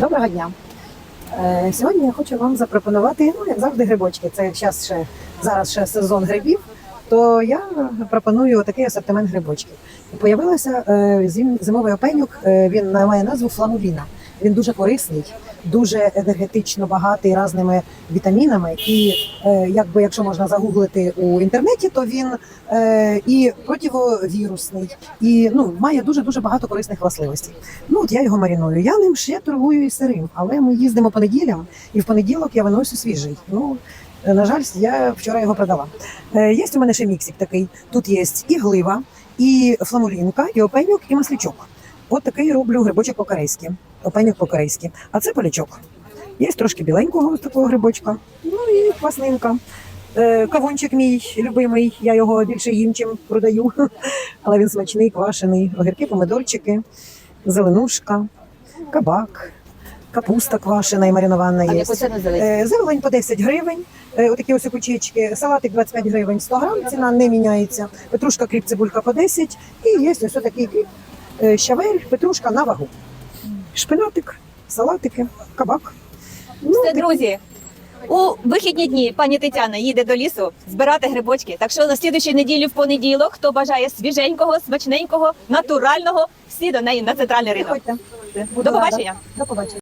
Доброго дня. Е, Сьогодні я хочу вам запропонувати, ну, як завжди, грибочки. Це зараз ще зараз ще сезон грибів, то я пропоную такий асортимент грибочків. Появилося е, зимовий опенюк, е, він має назву фламуліна. Він дуже корисний, дуже енергетично багатий різними вітамінами. І е, якби якщо можна загуглити у інтернеті, то він е, і противовірусний, і ну має дуже дуже багато корисних властивостей. Ну от я його маріную. Я ним ще торгую і сирим, але ми їздимо по неділям, і в понеділок я виносю свіжий. Ну на жаль, я вчора його продала. Е, є у мене ще міксик такий. Тут є і глива, і фламулінка, і опеньок, і маслячок. От такий роблю грибочок по-корейськи. Опеньок по-корейськи. А це полячок. Є трошки біленького ось такого грибочка. Ну і кваснинка. Е, Кавунчик мій любимий, я його більше їм, чим продаю. Але він смачний, квашений. Огірки, помидорчики, зеленушка, кабак, капуста квашена і маринована є. яку зелень? Е, по 10 гривень, е, отакі ось кучечки, салатик 25 гривень 100 грам, ціна не міняється. Петрушка, кріп, цибулька по 10 і є ось такий кріп, е, щавель, петрушка на вагу. Шпинатик, салатики, кабак. Ну, Все, друзі. У вихідні дні пані Тетяна їде до лісу збирати грибочки. Так що на слідуючій неділі в понеділок, хто бажає свіженького, смачненького, натурального, всі до неї на центральний ринок. До побачення. До побачення.